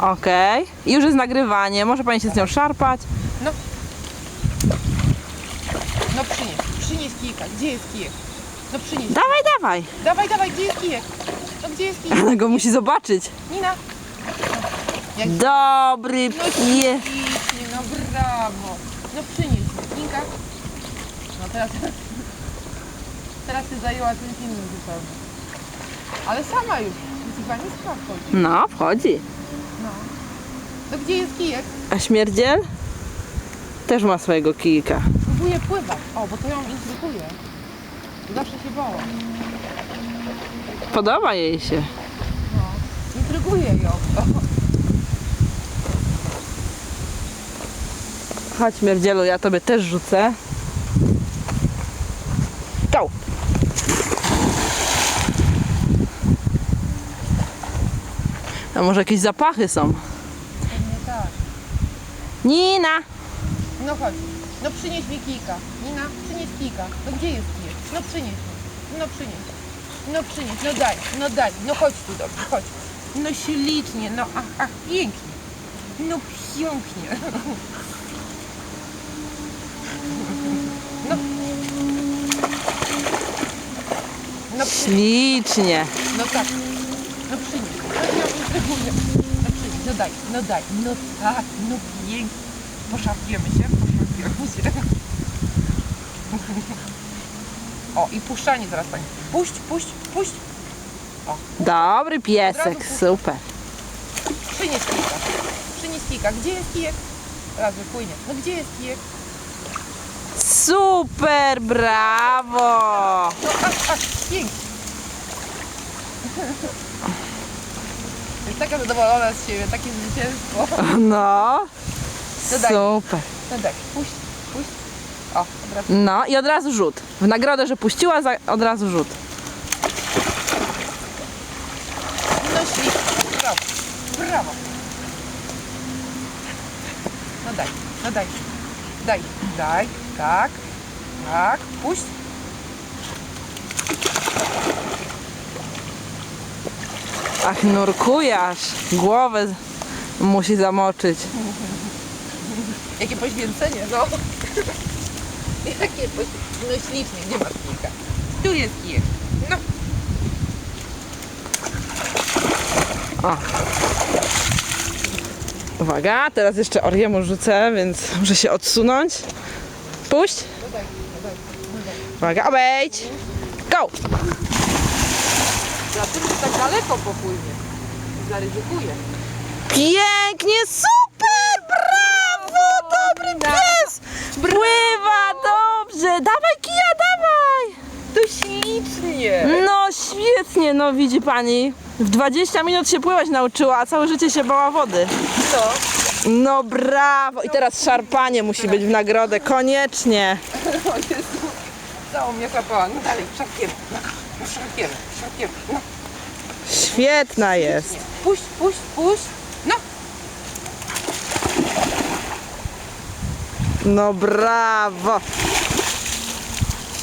Okej. I już jest nagrywanie. Może pani się z nią szarpać. No. No przynieś, przynieś kijka. Gdzie jest kijek? No przynieś. Dawaj, dawaj. Dawaj, dawaj, gdzie jest kijek? No gdzie jest kijek? Ona go musi zobaczyć. Nina. Jak... Dobry No ślicznie, no brawo. No przynieś. Ninka. No teraz... Teraz się zajęła czymś innym zupełnie. Ale sama już. Jest pani wchodzi. No, wchodzi. No. Gdzie jest kijek? A śmierdziel? Też ma swojego kijka. Próbuje pływać. O, bo to ją intryguje. Zawsze się bała. Podoba jej się. No. Intryguje ją. Chodź śmierdzielu, ja tobie też rzucę. Go! A może jakieś zapachy są? Nina! No chodź. No przynieś mi kijka. Nina, przynieś kijka. No gdzie jest kijek? No przynieś mi. No przynieś. No przynieś. No daj. No daj. No chodź tu dobrze. Chodź. No ślicznie. No ach, ach, pięknie. No pięknie. No. No, przy- Ślicznie. no tak. No przynieś. No intryguje. No daj. No daj. No tak. No pięknie. Poszarpiemy się. Poszarpiemy się. O, i puszczanie zaraz pani. Puść, puść, puść. Dobry Od piesek, puść. super. Przynieś kijka. Przynieś kijka. Gdzie jest kijek? Raz wypłynie. No gdzie jest kijek? Super, brawo! No ach, ach, pięknie. Jest taka zadowolona z siebie, takie zwycięstwo. No, super. No daj, puść, puść. O, od razu. No i od razu rzut. W nagrodę, że puściła, za- od razu rzut. No ślicznie. Brawo. Brawo. No daj, no daj. Daj, daj. Tak, tak. Puść. Ach, nurkuje aż. Głowę musi zamoczyć. Jakie poświęcenie, no. Jakie poświęcenie. No ślicznie, gdzie masz kijka? Tu jest kijek. No. Uwaga, teraz jeszcze Oriemu rzucę, więc muszę się odsunąć. Puść. Uwaga, obejdź. Go! Dlaczego tak daleko popłynie? Zaryzykuje. Pięknie, super! Brawo! Dobry pies! Pływa dobrze! Dawaj kija, dawaj! To ślicznie. No świetnie, no widzi pani. W 20 minut się pływać nauczyła, a całe życie się bała wody. No. No brawo! I teraz szarpanie musi być w nagrodę, koniecznie. O Jezu. Całą mnie kapała. No dalej, szarpiemy. No, no szarpiemy, szarpiemy. No. Świetna jest. Nie. Puść, puść, puść. No. No brawo.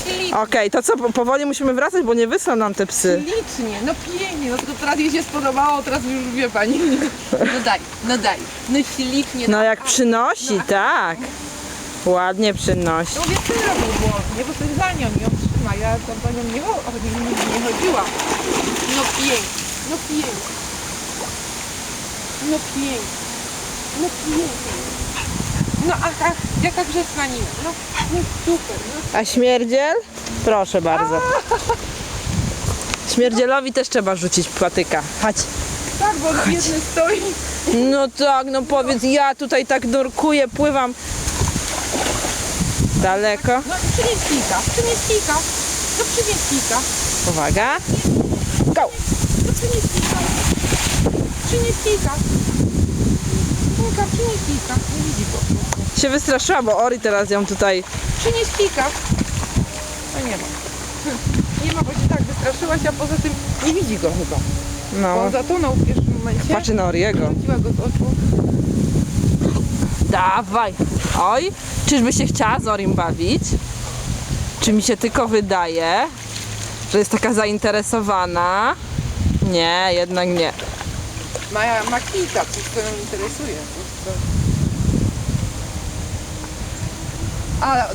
Ślicznie. Okej, to co, po- powoli musimy wracać, bo nie wysłał nam te psy. Ślicznie, no pięknie, no tylko teraz jej się spodobało, teraz już wie pani. No daj, no daj, no ślicznie. No jak przynosi, tak. Ładnie przynosi. No mówię, ty robił błądnie, bo coś za nią ją trzyma, ja tam za nią nie, chodzi- nigdy nie chodziłam. No pięknie, no pięknie. No pięknie, no pięknie. No ach, ach, jaka grzeczna Nina, no, no super, no A śmierdziel? Proszę bardzo. Śmierdzielowi też trzeba rzucić patyka. Chodź. tak, bo on biedny stoi. No tak, no powiedz, ja tutaj tak nurkuję, pływam. Daleko. No przynieś kilka, przynieś kilka, no przynieś kilka. Uwaga. Go. No przynieś kilka. Przynieś kilka. Kilka, przynieś. Nie widzi go. Się wystraszyła, bo Ori teraz ją tutaj... Przynieś kilka. No nie ma. Nie ma, bo się tak wystraszyłaś, a poza tym nie widzi go chyba. Bo No, on zatonął w pierwszym momencie. patrzy na Oriego. Wróciła go z oczu. Dawaj. Oj, czyżby się chciała z Orim bawić? Czy mi się tylko wydaje, że jest taka zainteresowana? Nie, jednak nie. Ma, ma kilka, coś co ją interesuje. Coś, co... A